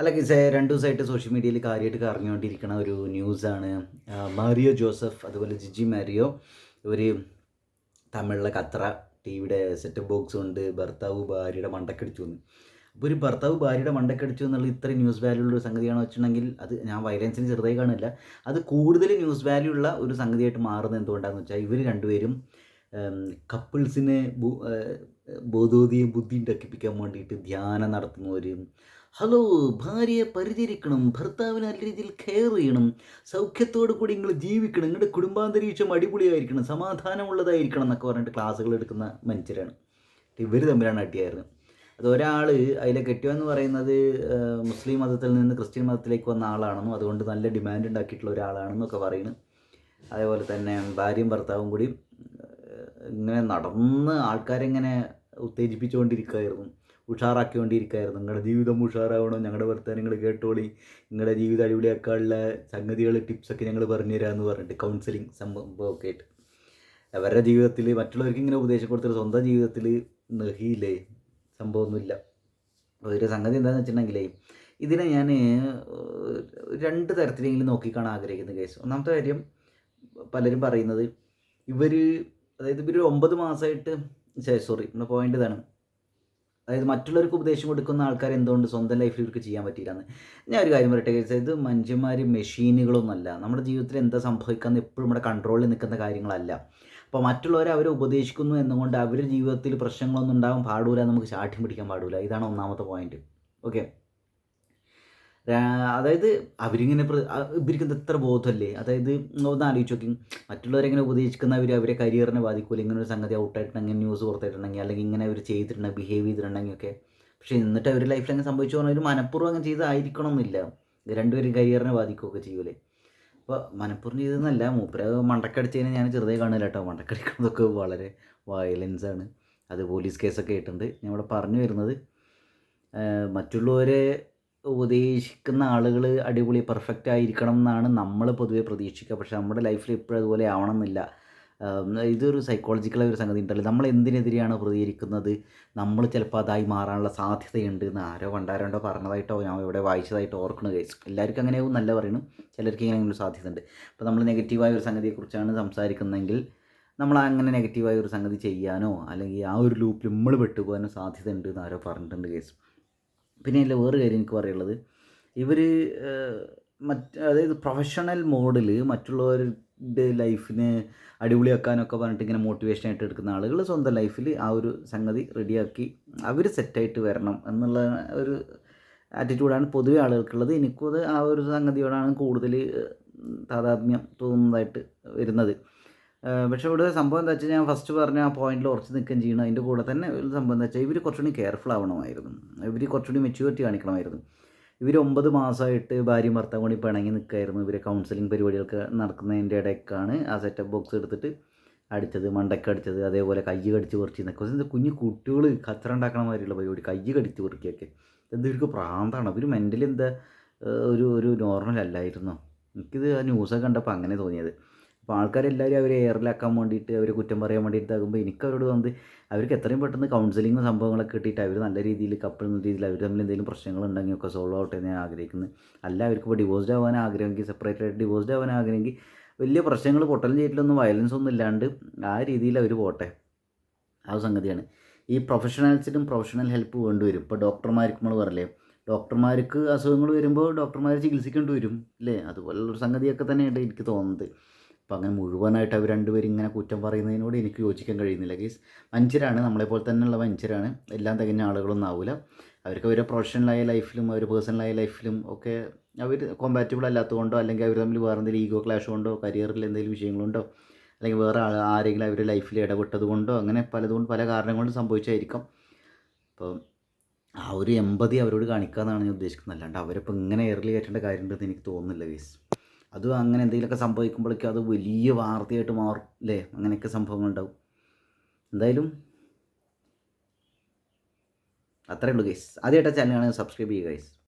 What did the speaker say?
അല്ല കിസേ രണ്ട് ദിവസമായിട്ട് സോഷ്യൽ മീഡിയയിൽ കാര്യമായിട്ട് കറങ്ങിക്കൊണ്ടിരിക്കുന്ന ഒരു ന്യൂസാണ് മാരിയോ ജോസഫ് അതുപോലെ ജിജി മാരിയോ ഇവർ തമിഴിലെ കത്ര ടി സെറ്റ് ബോക്സ് കൊണ്ട് ഭർത്താവ് ഭാര്യയുടെ മണ്ടക്കടിച്ചു എന്ന്. അപ്പോൾ ഒരു ഭർത്താവ് ഭാര്യയുടെ മണ്ടക്കടിച്ചു എന്നുള്ള ഇത്ര ന്യൂസ് വാല്യൂ ഉള്ള ഒരു സംഗതിയാണോ വെച്ചിട്ടുണ്ടെങ്കിൽ അത് ഞാൻ വയലൻസിന് ചെറുതായി കാണില്ല. അത് കൂടുതൽ ന്യൂസ് വാല്യൂ ഉള്ള ഒരു സംഗതിയായിട്ട് മാറുന്നത് എന്തുകൊണ്ടാണെന്ന് വെച്ചാൽ ഇവർ രണ്ടുപേരും കപ്പിൾസിനെ ബോധോദയം ബുദ്ധി ഉണ്ടാക്കിപ്പിക്കാൻ വേണ്ടിയിട്ട് ധ്യാനം നടത്തുന്നവരും ഹലോ ഭാര്യയെ പരിചരിക്കണം ഭർത്താവിനെ നല്ല രീതിയിൽ കെയർ ചെയ്യണം സൗഖ്യത്തോടു കൂടി നിങ്ങൾ ജീവിക്കണം നിങ്ങളുടെ കുടുംബാന്തരീക്ഷം അടിപൊളിയായിരിക്കണം സമാധാനമുള്ളതായിരിക്കണം എന്നൊക്കെ പറഞ്ഞിട്ട് ക്ലാസ്സുകൾ എടുക്കുന്ന മനുഷ്യരാണ്. ഇവർ തമ്മിലാണ് അട്ടിയായിരുന്നു അത് ഒരാൾ അതിലെ കെട്ടിയെന്ന് പറയുന്നത് മുസ്ലിം മതത്തിൽ നിന്ന് ക്രിസ്ത്യൻ മതത്തിലേക്ക് വന്ന ആളാണെന്നും അതുകൊണ്ട് നല്ല ഡിമാൻഡ് ഉണ്ടാക്കിയിട്ടുള്ള ഒരാളാണെന്നൊക്കെ പറയുന്നു അതേപോലെ തന്നെ ഭാര്യയും ഭർത്താവും കൂടി ഇങ്ങനെ നടന്ന് ആൾക്കാരെങ്ങനെ ഉത്തേജിപ്പിച്ചുകൊണ്ടിരിക്കുകയായിരുന്നു ഉഷാറാക്കിക്കൊണ്ടിരിക്കുകയായിരുന്നു. നിങ്ങളുടെ ജീവിതം ഉഷാറാവണം ഞങ്ങളുടെ വർത്തമാനങ്ങൾ കേട്ടോളി. നിങ്ങളുടെ ജീവിതം അടിപൊളിയാക്കാനുള്ള സംഗതികൾ ടിപ്സൊക്കെ ഞങ്ങൾ പറഞ്ഞു തരാമെന്ന് പറഞ്ഞിട്ട് കൗൺസിലിംഗ് സംഭവമൊക്കെ ആയിട്ട് അവരുടെ ജീവിതത്തിൽ മറ്റുള്ളവർക്ക് ഇങ്ങനെ ഉപദേശം കൊടുത്തിട്ട് സ്വന്തം ജീവിതത്തിൽ നെഹിയില്ലേ? സംഭവമൊന്നുമില്ല. ഒരു സംഗതി എന്താണെന്ന് വെച്ചിട്ടുണ്ടെങ്കിലേ ഇതിനെ ഞാൻ രണ്ട് തരത്തിലെങ്കിലും നോക്കിക്കാണാൻ ആഗ്രഹിക്കുന്ന കേസ്. ഒന്നാമത്തെ കാര്യം പലരും പറയുന്നത് ഇവർ അതായത് ഇവർ ഒമ്പത് മാസമായിട്ട് സോറി നമ്മുടെ പോയിന്റ് ഇതാണ്. അതായത് മറ്റുള്ളവർക്ക് ഉപദേശം കൊടുക്കുന്ന ആൾക്കാർ എന്തുകൊണ്ട് സ്വന്തം ലൈഫിൽ ഇവർക്ക് ചെയ്യാൻ പറ്റിയില്ലെന്ന്. ഞാൻ ഒരു കാര്യം പറയട്ടെ ഇത് മനുഷ്യന്മാർ മെഷീനുകളൊന്നുമല്ല നമ്മുടെ ജീവിതത്തിൽ എന്താ സംഭവിക്കാന്ന് എപ്പോഴും നമ്മുടെ കൺട്രോളിൽ നിൽക്കുന്ന കാര്യങ്ങളല്ല. അപ്പോൾ മറ്റുള്ളവരെ അവരെ ഉപദേശിക്കുന്നു എന്നുകൊണ്ട് അവരുടെ ജീവിതത്തിൽ പ്രശ്നങ്ങളൊന്നും ഉണ്ടാകാൻ പാടില്ല നമുക്ക് ചാട്ടി പിടിക്കാൻ പാടില്ല ഇതാണ് ഒന്നാമത്തെ പോയിന്റ് ഓക്കെ അതായത് അവരിങ്ങനെ ഇവർക്ക് എത്ര ബോധമല്ലേ? അതായത് ഒന്ന് ആലോചിച്ച് നോക്കി. മറ്റുള്ളവരെ ഇങ്ങനെ ഉപദേശിക്കുന്നവർ അവരെ കരിയറിനെ ബാധിക്കൂല ഇങ്ങനെ ഒരു സംഗതി ഔട്ടായിട്ടുണ്ടെങ്കിൽ ന്യൂസ് പുറത്തായിട്ടുണ്ടെങ്കിൽ അല്ലെങ്കിൽ ഇങ്ങനെ അവർ ചെയ്തിട്ടുണ്ടെങ്കിൽ ബിഹേവ് ചെയ്തിട്ടുണ്ടെങ്കിൽ ഒക്കെ. പക്ഷേ എന്നിട്ട് അവർ ലൈഫിൽ അങ്ങനെ സംഭവിച്ചു പറഞ്ഞാൽ ഒരു മനഃപൂർവം അങ്ങനെ ചെയ്തായിരിക്കണം എന്നില്ല രണ്ടുപേരും കരിയറിനെ ബാധിക്കുകയൊക്കെ ചെയ്യൂലേ. അപ്പോൾ മനഃപൂർവം ചെയ്തതെന്നല്ല. മൂപ്പര മണ്ടക്കടിച്ചതിനെ ഞാൻ ചെറുതായി കാണില്ല കേട്ടോ. മണ്ടക്കടിക്കുന്നതൊക്കെ വളരെ വയലൻസ് ആണ്. അത് പോലീസ് കേസൊക്കെ ആയിട്ടുണ്ട് ഞാൻ ഇവിടെ പറഞ്ഞു വരുന്നത് മറ്റുള്ളവരെ ഉപദേശിക്കുന്ന ആളുകൾ അടിപൊളി പെർഫെക്റ്റ് ആയിരിക്കണം എന്നാണ് നമ്മൾ പൊതുവെ പ്രതീക്ഷിക്കുക. പക്ഷേ നമ്മുടെ ലൈഫിൽ ഇപ്പോഴും അതുപോലെ ആവണം എന്നില്ല ആം, ഇതൊരു സൈക്കോളജിക്കലായ ഒരു സംഗതി ഉണ്ടല്ലോ. നമ്മൾ എന്തിനെതിരെയാണ് പ്രതികരിക്കുന്നത്? നമ്മൾ ചിലപ്പോൾ അതായി മാറാനുള്ള സാധ്യതയുണ്ട് എന്ന് ആരോ പണ്ടാരോണ്ടോ പറഞ്ഞതായിട്ടോ ഞാൻ ഇവിടെ വായിച്ചതായിട്ടോ ഓർക്കണ കേസ് എല്ലാവർക്കും അങ്ങനെയാവും നല്ല പറയണം ചിലർക്ക് ഇങ്ങനെ ഒരു സാധ്യത ഉണ്ട് അപ്പോൾ നമ്മൾ നെഗറ്റീവായ ഒരു സംഗതിയെക്കുറിച്ചാണ് സംസാരിക്കുന്നതെങ്കിൽ നമ്മൾ അങ്ങനെ നെഗറ്റീവായ ഒരു സംഗതി ചെയ്യാനോ അല്ലെങ്കിൽ ആ ഒരു ലൂപ്പിൽ നമ്മൾ പെട്ടുപോകാനോ സാധ്യത ഉണ്ട് എന്ന് ആരോ പറഞ്ഞിട്ടുണ്ട് കേസ് പിന്നെ അതിൽ വേറെ കാര്യം എനിക്ക് പറയുള്ളത് ഇവർ മറ്റ് അതായത് പ്രൊഫഷണൽ മോഡിൽ മറ്റുള്ളവരുടെ ലൈഫിനെ അടിപൊളിയാക്കാനൊക്കെ പറഞ്ഞിട്ട് ഇങ്ങനെ മോട്ടിവേഷൻ ആയിട്ട് എടുക്കുന്ന ആളുകൾ സ്വന്തം ലൈഫിൽ ആ ഒരു സംഗതി റെഡിയാക്കി അവർ സെറ്റായിട്ട് വരണം എന്നുള്ള ഒരു ആറ്റിറ്റ്യൂഡാണ് പൊതുവെ ആളുകൾക്കുള്ളത്. എനിക്കും അത് ആ ഒരു സംഗതിയോടാണ് കൂടുതൽ താതാത്മ്യം തോന്നുന്നതായിട്ട് വരുന്നത്. പക്ഷേ ഇവിടെ സംഭവം എന്താ വെച്ചാൽ ഞാൻ ഫസ്റ്റ് പറഞ്ഞ ആ പോയിന്റിൽ ഉറച്ച് നിൽക്കുകയും ചെയ്യണം. അതിന്റെ കൂടെ തന്നെ ഒരു സംഭവം എന്താ വെച്ചാൽ ഇവർ കുറച്ചുകൂടി കെയർഫുൾ ആവണമായിരുന്നു. ഇവർ കുറച്ചുകൂടി മെച്യൂരിറ്റി കാണിക്കണമായിരുന്നു. ഇവർ ഒമ്പത് മാസമായിട്ട് ഭാര്യയും ഭർത്താവും കൂടി പിണങ്ങി നിൽക്കായിരുന്നു ഇവരെ കൗൺസിലിംഗ് പരിപാടികൾക്ക് നടക്കുന്നതിന്റെ ഇടയ്ക്കാണ് ആ സെറ്റപ്പ് ബോക്സ് എടുത്തിട്ട് അടിച്ചത് മണ്ടയ്ക്ക് അടിച്ചത് അതേപോലെ കൈ കടിച്ച് പറിച്ച് എന്താ കുഞ്ഞു കുട്ടികൾ കച്ചറ ഉണ്ടാക്കണ മാതിരിയുള്ള പരിപാടി കൈ കടിച്ച് പറിക്കുകയൊക്കെ എന്താ ഇവർക്ക് പ്രാന്താണ്. അവർ മെന്റലി എന്താ ഒരു ഒരു നോർമൽ അല്ലായിരുന്നോ? എനിക്കിത് ആ ന്യൂസൊക്കെ കണ്ടപ്പോൾ അങ്ങനെ തോന്നിയത്. അപ്പോൾ ആൾക്കാരെല്ലാവരും അവരെ എയറിലാക്കാൻ വേണ്ടിയിട്ട് അവരെ കുറ്റം പറയാൻ വേണ്ടിയിട്ടാകുമ്പോൾ എനിക്ക് അവരോട് വന്ന് അവർക്ക് എത്രയും പെട്ടെന്ന് കൗൺസിലിങ്ങും സംഭവങ്ങളൊക്കെ കിട്ടിയിട്ട് അവർ നല്ല രീതിയിൽ കപ്പിൾ എന്ന രീതിയിൽ അവർ തമ്മിൽ എന്തെങ്കിലും പ്രശ്നങ്ങളുണ്ടെങ്കിൽ ഒക്കെ സോൾവ് ആവട്ടെ എന്ന് ഞാൻ ആഗ്രഹിക്കുന്നത് അല്ല അവർക്ക് ഇപ്പോൾ ഡിവോഴ്സ്ഡ് ആവാൻ ആഗ്രഹമെങ്കിൽ സെപ്പറേറ്റ് ആയിട്ട് ഡിവോഴ്സ്ഡ് ആവാൻ ആഗ്രഹമെങ്കിൽ വലിയ പ്രശ്നങ്ങൾ പൊട്ടലും ചെയ്തിട്ടൊന്നും വയലൻസ് ഒന്നും ഇല്ലാണ്ട് ആ രീതിയിൽ അവർ പോട്ടെ. ആ സംഗതിയാണ്. ഈ പ്രൊഫഷണൽസിനും പ്രൊഫഷണൽ ഹെൽപ്പ് വേണ്ടിവരും ഇപ്പോൾ ഡോക്ടർമാർക്ക് നമ്മൾ പറയലേ ഡോക്ടർമാർക്ക് അസുഖങ്ങൾ വരുമ്പോൾ ഡോക്ടർമാരെ ചികിത്സിക്കേണ്ടി വരും അല്ലേ? അതുപോലുള്ളൊരു സംഗതിയൊക്കെ തന്നെയാണ് എനിക്ക് തോന്നുന്നത്. അപ്പോൾ അങ്ങനെ മുഴുവനായിട്ട് അവർ രണ്ടുപേരും ഇങ്ങനെ കുറ്റം പറയുന്നതിനോട് എനിക്ക് യോജിക്കാൻ കഴിയുന്നില്ല കേസ് മനുഷ്യരാണ് നമ്മളെപ്പോലെ തന്നെയുള്ള മനുഷ്യരാണ് എല്ലാം തികഞ്ഞ ആളുകളൊന്നും ആവില്ല അവർക്ക് അവരുടെ പ്രൊഫഷണലായ ലൈഫിലും അവർ പേഴ്സണലായ ലൈഫിലും ഒക്കെ അവർ കോമ്പാറ്റബിൾ അല്ലാത്തതുകൊണ്ടോ അല്ലെങ്കിൽ അവർ തമ്മിൽ വേറെ എന്തെങ്കിലും ഈഗോ ക്ലാഷ് കൊണ്ടോ കരിയറിൽ എന്തെങ്കിലും വിഷയങ്ങളുണ്ടോ അല്ലെങ്കിൽ വേറെ ആരെങ്കിലും അവരുടെ ലൈഫിൽ ഇടപെട്ടതുകൊണ്ടോ അങ്ങനെ പലതുകൊണ്ട് പല കാരണങ്ങൾ കൊണ്ടും സംഭവിച്ചായിരിക്കും. അപ്പോൾ ആ ഒരു എമ്പതി അവരോട് കാണിക്കാമെന്നാണ് ഞാൻ ഉദ്ദേശിക്കുന്നത്. അല്ലാണ്ട് അവരിപ്പോൾ ഇങ്ങനെ എയറിൽ കയറ്റേണ്ട കാര്യമുണ്ടെന്ന് എനിക്ക് തോന്നുന്നില്ല കേസ് അതും അങ്ങനെ എന്തെങ്കിലുമൊക്കെ സംഭവിക്കുമ്പോഴേക്കും അത് വലിയ വാർത്തയായിട്ട് മാറും അല്ലേ? അങ്ങനെയൊക്കെ സംഭവങ്ങളുണ്ടാവും. എന്തായാലും അത്രയേ ഉള്ളൂ ഗൈസ് ആദ്യമായിട്ട് ചാനൽ സബ്സ്ക്രൈബ് ചെയ്യുക ഗൈസ്